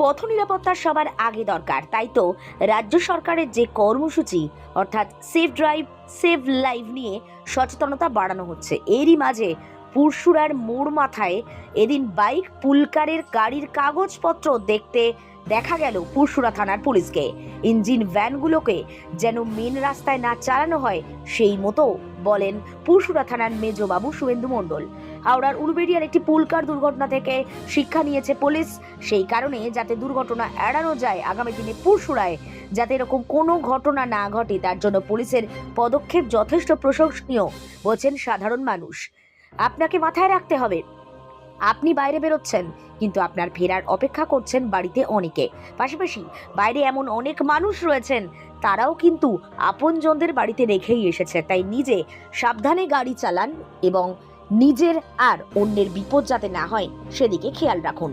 পথ নিরাপত্তা সবার আগে দরকার, তাই তো রাজ্য সরকারের যে কর্মসূচি, অর্থাৎ সেফ ড্রাইভ সেভ লাইভ নিয়ে সচেতনতা বাড়ানো হচ্ছে। এরই মাঝে পুরসুরার মোড় মাথায় এদিন বাইক পুলকারের গাড়ির কাগজপত্র দেখতে দেখা গেল পুরসুরা থানার পুলিশকে। ইঞ্জিন ভ্যানগুলোকে যেন মেন রাস্তায় না চালানো হয়, সেই মতো বলেন পুরসুরা থানার মেজবাবু শুভেন্দু মণ্ডল। হাওড়ার উলবেড়িয়ার একটি পুলকার দুর্ঘটনা থেকে শিক্ষা নিয়েছে পুলিশ। সেই কারণে যাতে দুর্ঘটনা এড়ানো যায়, আগামী দিনে পুরসুরায় যাতে এরকম কোনো ঘটনা না ঘটে, তার জন্য পুলিশের পদক্ষেপ যথেষ্ট প্রশংসনীয়, বলছেন সাধারণ মানুষ। আপনাকে মাথায় রাখতে হবে, আপনি বাইরে বেরোচ্ছেন, কিন্তু আপনার ফেরার অপেক্ষা করছেন বাড়িতে অনেকে। পাশাপাশি বাইরে এমন অনেক মানুষ রয়েছেন, তারাও কিন্তু আপনজনদের বাড়িতে রেখেই এসেছে, তাই নিজে সাবধানে গাড়ি চালান এবং নিজের আর অন্যের বিপদ যাতে না হয় সেদিকে খেয়াল রাখুন।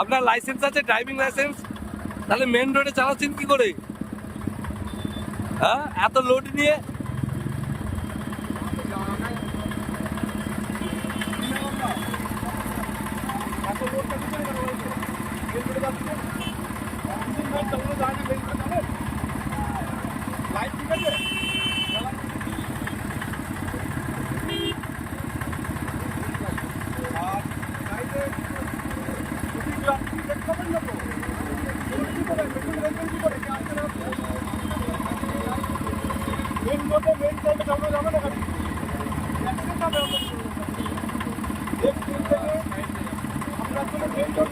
আপনার লাইসেন্স আছে ড্রাইভিং লাইসেন্স তাহলে মেন রোডে চালাচ্ছেন কি করে? হ্যাঁ? এত লোড নিয়ে এত লোকটা কি করে গেল বের করে যাচ্ছে ইঞ্জিন ম্যান চালানো যায় না বের করে যাবে লাইট ঠিক আছে আর লাইটে যদি গ্লাস চেক করবেন না তো এগুলো কি করে পেছনে দেখবেন কি করে কি আসছে না মেন রোডে মেন রোডে চালানো যাবে না গাড়ি অ্যাক্সিডেন্ট হবে আপনার এক দিন থেকে আমরা কোনো মেন রোড না ব্রাঞ্চ রোড একটু যতক্ষণ চালানো যায় না তো গ্রাম বাংলায় কোনো মেন রোড ওখানে হবে না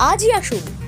আজই আসুন